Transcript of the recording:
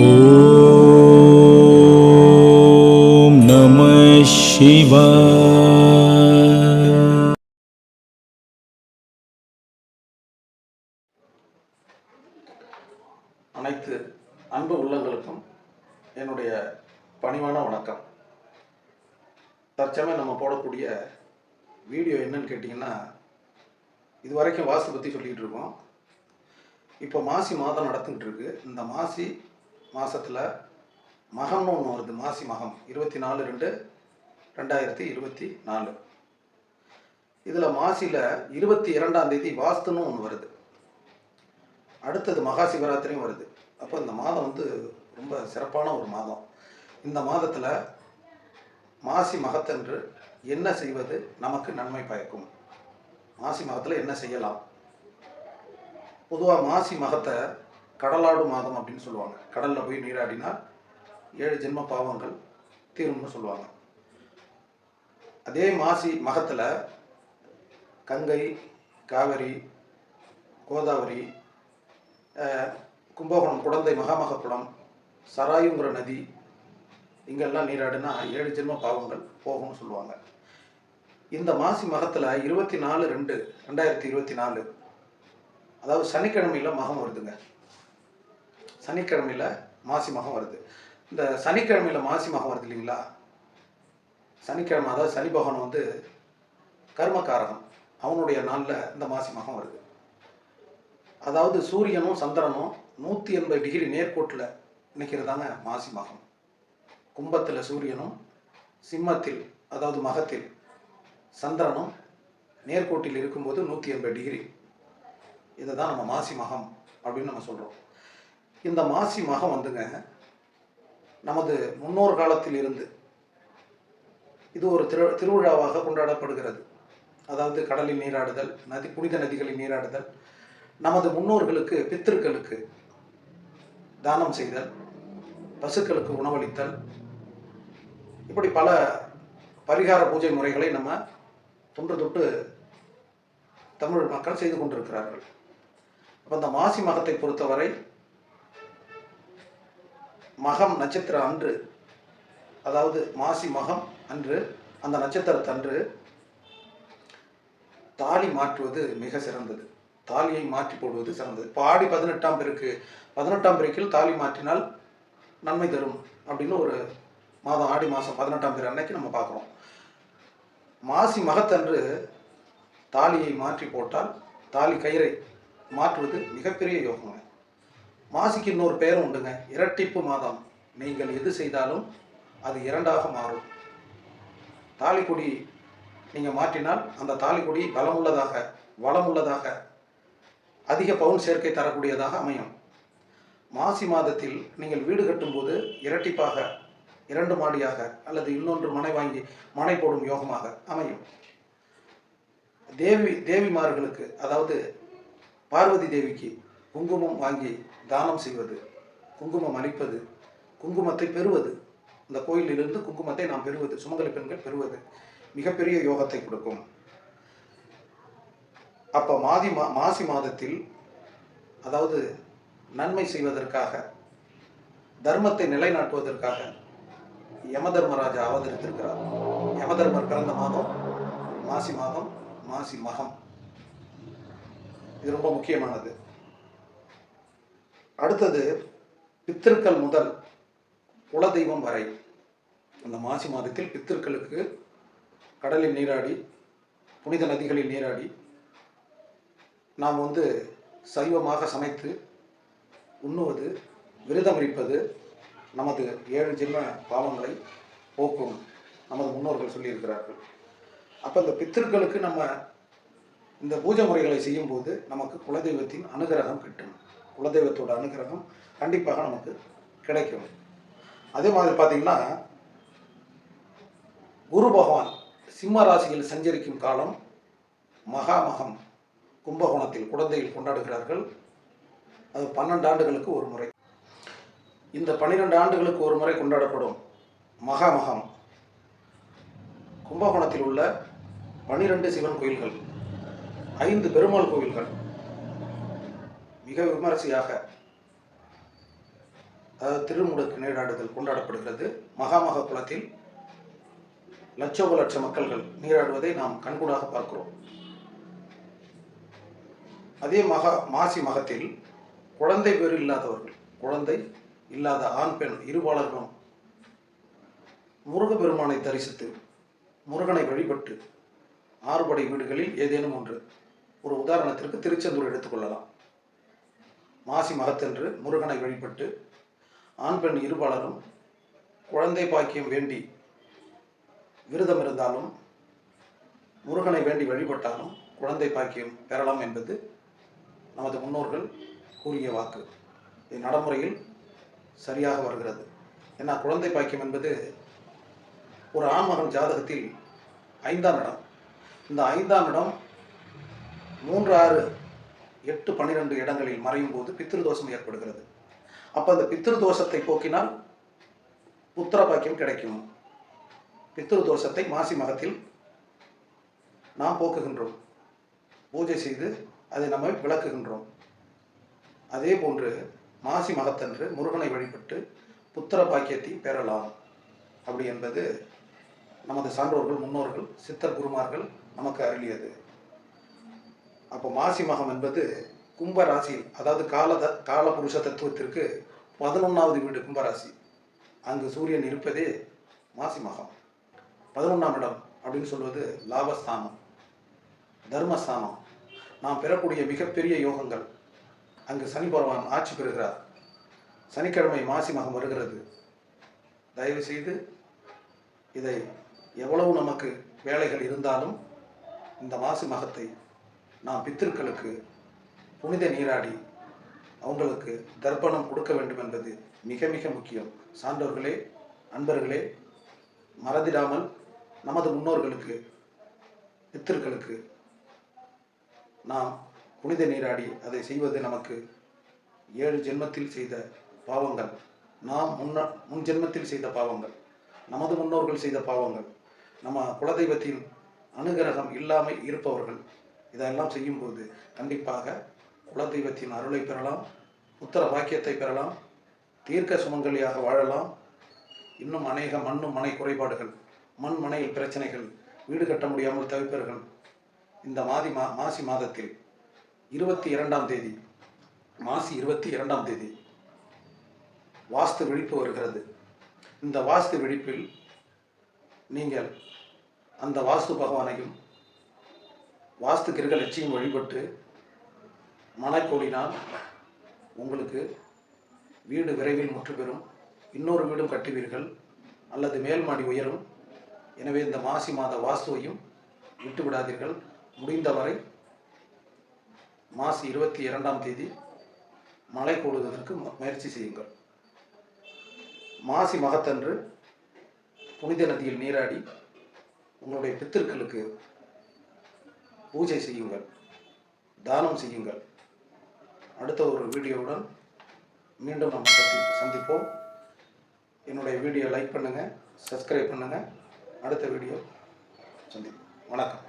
ஓம் நம சிவாய. அனைத்து அன்பு உள்ளங்களுக்கும் என்னுடைய பணிவான வணக்கம். தற்சமயம் நம்ம போடக்கூடிய வீடியோ என்னன்னு கேட்டிங்கன்னா இதுவரைக்கும் வாஸ்து பற்றி சொல்லிகிட்டு இருக்கோம். இப்போ மாசி மாதம் நடந்துகிட்டு இருக்கு. இந்த மாசி மாதத்தில் மகம்னு ஒன்று வருது மாசி மகம். இருபத்தி நாலு ரெண்டு ரெண்டாயிரத்தி இருபத்தி நாலு. இதில் மாசியில் இருபத்தி இரண்டாம் தேதி வாஸ்துன்னு ஒன்று வருது. அடுத்தது மகா சிவராத்திரியும் வருது. அப்போ இந்த மாதம் வந்து ரொம்ப சிறப்பான ஒரு மாதம். இந்த மாதத்தில் மாசி மகத்தன்று என்ன செய்வது நமக்கு நன்மை பயக்கும்? மாசி மகத்தில் என்ன செய்யலாம்? பொதுவாக மாசி மகத்தை கடலாடு மாதம் அப்படின்னு சொல்லுவாங்க. கடலில் போய் நீராடினால் ஏழு ஜென்ம பாவங்கள் தீரும்னு சொல்லுவாங்க. அதே மாசி மகத்தில் கங்கை காவிரி கோதாவரி கும்பகோணம் குடந்தை மகாமகக்குளம் சராயுங்கிற நதி இங்கெல்லாம் நீராடினா ஏழு ஜென்ம பாவங்கள் போகும்னு சொல்லுவாங்க. இந்த மாசி மகத்தில் இருபத்தி நாலு ரெண்டு ரெண்டாயிரத்தி இருபத்தி நாலு அதாவது சனிக்கிழமையில் மகம் வருதுங்க. சனிக்கிழமையில் மாசி மகம் வருது. இந்த சனிக்கிழமையில் மாசி மகம் வருது இல்லைங்களா? சனிக்கிழமை அதாவது சனி பகவான் வந்து கர்மகாரகம் அவனுடைய நாளில் இந்த மாசி மகம் வருது. அதாவது சூரியனும் சந்திரனும் நூற்றி எண்பது டிகிரி நேர்கோட்டில் நிற்கிறதாங்க மாசி மகம் கும்பத்தில் சூரியனும் சிம்மத்தில் அதாவது மகத்தில் சந்திரனும் நேர்கோட்டில் இருக்கும்போது நூற்றி எண்பது டிகிரி. இதை தான் நம்ம மாசி மகம் அப்படின்னு நம்ம சொல்கிறோம் இந்த மாசி மகம் வந்துங்க நமது முன்னோர் காலத்தில் இருந்து இது ஒரு திரு திருவிழாவாக கொண்டாடப்படுகிறது. அதாவது கடலில் நீராடுதல் நதி புனித நதிகளில் நீராடுதல் நமது முன்னோர்களுக்கு பித்திருக்களுக்கு தானம் செய்தல் பசுக்களுக்கு உணவளித்தல் இப்படி பல பரிகார பூஜை முறைகளை நம்ம தொன்று தொட்டு தமிழ் மக்கள் செய்து கொண்டிருக்கிறார்கள். அப்போ இந்த மாசி மகத்தை பொறுத்தவரை மகம் நட்சத்திரம் அன்று அதாவது மாசி மகம் அன்று அந்த நட்சத்திரத்தன்று தாலி மாற்றுவது மிக சிறந்தது. தாலியை மாற்றி போடுவது சிறந்தது. இப்போ ஆடி பதினெட்டாம் பெருக்கு பதினெட்டாம் பெருக்கில் தாலி மாற்றினால் நன்மை தரும் அப்படின்னு ஒரு மாதம் ஆடி மாதம் பதினெட்டாம் பேர் அன்னைக்கு நம்ம பார்க்குறோம். மாசி மகத்தன்று தாலியை மாற்றி போட்டால் தாலி கயிறை மாற்றுவது மிகப்பெரிய யோகங்க. மாசிக்கு இன்னொரு பேரும் உண்டுங்க. இரட்டிப்பு மாதம். நீங்கள் எது செய்தாலும் அது இரண்டாக மாறும். தாலிக்கொடி நீங்கள் மாற்றினால் அந்த தாலிக்கொடி பலமுள்ளதாக வளமுள்ளதாக அதிக பவுன் சேர்க்கை தரக்கூடியதாக அமையும். மாசி மாதத்தில் நீங்கள் வீடு கட்டும்போது இரட்டிப்பாக இரண்டு மாடியாக அல்லது இன்னொன்று மனை வாங்கி மனை போடும் யோகமாக அமையும். தேவி தேவிமார்களுக்கு அதாவது பார்வதி தேவிக்கு குங்குமம் வாங்கி தானம் செய்வது குங்குமம் அளிப்பது குங்குமத்தை பெறுவது இந்த கோயிலிலிருந்து குங்குமத்தை நாம் பெறுவது சுமங்கலி பெண்கள் பெறுவது மிகப்பெரிய யோகத்தை கொடுக்கும். அப்போ மாதி மா மாசி மாதத்தில் அதாவது நன்மை செய்வதற்காக தர்மத்தை நிலைநாட்டுவதற்காக யமதர்மராஜா அவதரித்திருக்கிறார். யமதர்மர் பிறந்த மாதம் மாசி மாதம் மாசி மகம். இது ரொம்ப முக்கியமானது. அடுத்தது பித்திருக்கள் முதல் குலதெய்வம் வரை. அந்த மாசி மாதத்தில் பித்திருக்களுக்கு கடலில் நீராடி புனித நதிகளில் நீராடி நாம் வந்து சைவமாக சமைத்து உண்ணுவது விரதம் இருப்பது நமது ஏழு ஜென்ம பாவங்களை போக்கும் நமது முன்னோர்கள் சொல்லியிருக்கிறார்கள். அப்போ இந்த பித்திருக்களுக்கு நம்ம இந்த பூஜை முறைகளை செய்யும்போது நமக்கு குலதெய்வத்தின் அனுகிரகம் கிட்டும். குலதெய்வத்தோட அனுகிரகம் கண்டிப்பாக நமக்கு கிடைக்கும். அதே மாதிரி பார்த்தீங்கன்னா குரு பகவான் சிம்ம ராசியில் சஞ்சரிக்கும் காலம் மகாமகம் கும்பகோணத்தில் குழந்தையில் கொண்டாடுகிறார்கள். அது பன்னெண்டு ஆண்டுகளுக்கு ஒரு முறை. இந்த பன்னிரெண்டு ஆண்டுகளுக்கு ஒரு முறை கொண்டாடப்படும் மகாமகம். கும்பகோணத்தில் உள்ள பனிரெண்டு சிவன் கோயில்கள் ஐந்து பெருமாள் கோவில்கள் மிக விமரிசையாக அதாவது திருமுடுக்கு நீராடுதல் கொண்டாடப்படுகிறது. மகாமக குளத்தில் லட்சோப லட்ச மக்கள்கள் நீராடுவதை நாம் கண்கூடாக பார்க்கிறோம். அதே மகா மாசி மகத்தில் குழந்தை பேர் இல்லாதவர்கள் குழந்தை இல்லாத ஆண் பெண் இருபாலர்களும் முருகப்பெருமானை தரிசித்து முருகனை வழிபட்டு ஆறுபடை வீடுகளில் ஏதேனும் ஒன்று. ஒரு உதாரணத்திற்கு திருச்செந்தூர் எடுத்துக்கொள்ளலாம் மாசி மகத்தன்று முருகனை வழிபட்டு ஆண் பெண் இருபாலரும் குழந்தை பாக்கியம் வேண்டி விரதம் இருந்தாலும் முருகனை வேண்டி வழிபட்டாலும் குழந்தை பாக்கியம் பெறலாம் என்பது நமது முன்னோர்கள் கூறிய வாக்கு. இது நடைமுறையில் சரியாக வருகிறது. ஏன்னா குழந்தை பாக்கியம் என்பது ஒரு ஆண்மகன் ஜாதகத்தில் ஐந்தாம் இடம். இந்த ஐந்தாம் இடம் மூன்று ஆறு எட்டு பன்னிரெண்டு இடங்களில் மறையும் போது பித்திருதோஷம் ஏற்படுகிறது. அப்போ அந்த பித்திருதோஷத்தை போக்கினால் புத்திர பாக்கியம் கிடைக்கும். பித்திருதோஷத்தை மாசி மகத்தில் நாம் போக்குகின்றோம். பூஜை செய்து அதை நம்ம விளக்குகின்றோம். அதே போன்று மாசி மகத்தன்று முருகனை வழிபட்டு புத்திர பாக்கியத்தை பெறலாம். அப்படி என்பது நமது சான்றோர்கள் முன்னோர்கள் சித்தர் குருமார்கள் நமக்கு அருளியது. அப்போ மாசி மகம் என்பது கும்பராசியில் அதாவது கால த கால புருஷ தத்துவத்திற்கு பதினொன்றாவது வீடு கும்பராசி. அங்கு சூரியன் இருப்பதே மாசி மகம் பதினொன்றாம் இடம் அப்படின்னு சொல்வது லாபஸ்தானம் தர்மஸ்தானம். நாம் பெறக்கூடிய மிகப்பெரிய யோகங்கள் அங்கு சனி பகவான் ஆட்சி பெறுகிறார். சனிக்கிழமை மாசி மகம் வருகிறது. தயவு செய்து இதை எவ்வளவு நமக்கு வேலைகள் இருந்தாலும் இந்த மாசி மகத்தை நாம் பித்திருக்களுக்கு புனித நீராடி அவங்களுக்கு தர்ப்பணம் கொடுக்க வேண்டும் என்பது மிக மிக முக்கியம். சான்றோர்களே அன்பர்களே மறந்திடாமல் நமது முன்னோர்களுக்கு பித்திருக்களுக்கு நாம் புனித நீராடி அதை செய்வது நமக்கு ஏழு ஜென்மத்தில் செய்த பாவங்கள். நாம் முன்ன முன் ஜென்மத்தில் செய்த பாவங்கள். நமது முன்னோர்கள் செய்த பாவங்கள். நம்ம குலதெய்வத்தின் அனுகிரகம் இல்லாமல் இருப்பவர்கள். இதெல்லாம் செய்யும்போது கண்டிப்பாக குலதெய்வத்தின் அருளை பெறலாம் உத்தர வாக்கியத்தை பெறலாம் தீர்க்க சுமங்கலியாக வாழலாம். இன்னும் அநேக மண்ணும் மனை குறைபாடுகள் மண் மனையில் பிரச்சனைகள் வீடு கட்ட முடியாமல் தவிப்பவர்கள் இந்த மாதி மா மாசி மாதத்தில் இருபத்தி இரண்டாம் தேதி மாசி இருபத்தி இரண்டாம் தேதி வாஸ்து விழிப்பு வருகிறது. இந்த வாஸ்து விழிப்பில் நீங்கள் அந்த வாஸ்து பகவானையும் வாஸ்து கிரகலட்சியும் வழிபட்டு மனக்கோடினால் உங்களுக்கு வீடு விரைவில் முற்றுப்பெறும் இன்னொரு வீடும் கட்டுவீர்கள். அல்லது மேல் மாடி உயரும். எனவே இந்த மாசி மாத வாஸ்துவையும் விட்டு விடாதீர்கள் முடிந்தவரை மாசி இருபத்தி இரண்டாம் தேதி மழை கூடுவதற்கு முயற்சி செய்யுங்கள். மாசி மகத்தன்று புனித நதியில் நீராடி உங்களுடைய பித்திருக்களுக்கு பூஜை செய்யுங்கள் தானம் செய்யுங்கள். அடுத்த ஒரு வீடியோவுடன் மீண்டும் நம்ம சந்தி சந்திப்போம். என்னுடைய வீடியோ லைக் பண்ணுங்கள் சப்ஸ்கிரைப் பண்ணுங்கள் அடுத்த வீடியோ சந்திப்போம். வணக்கம்.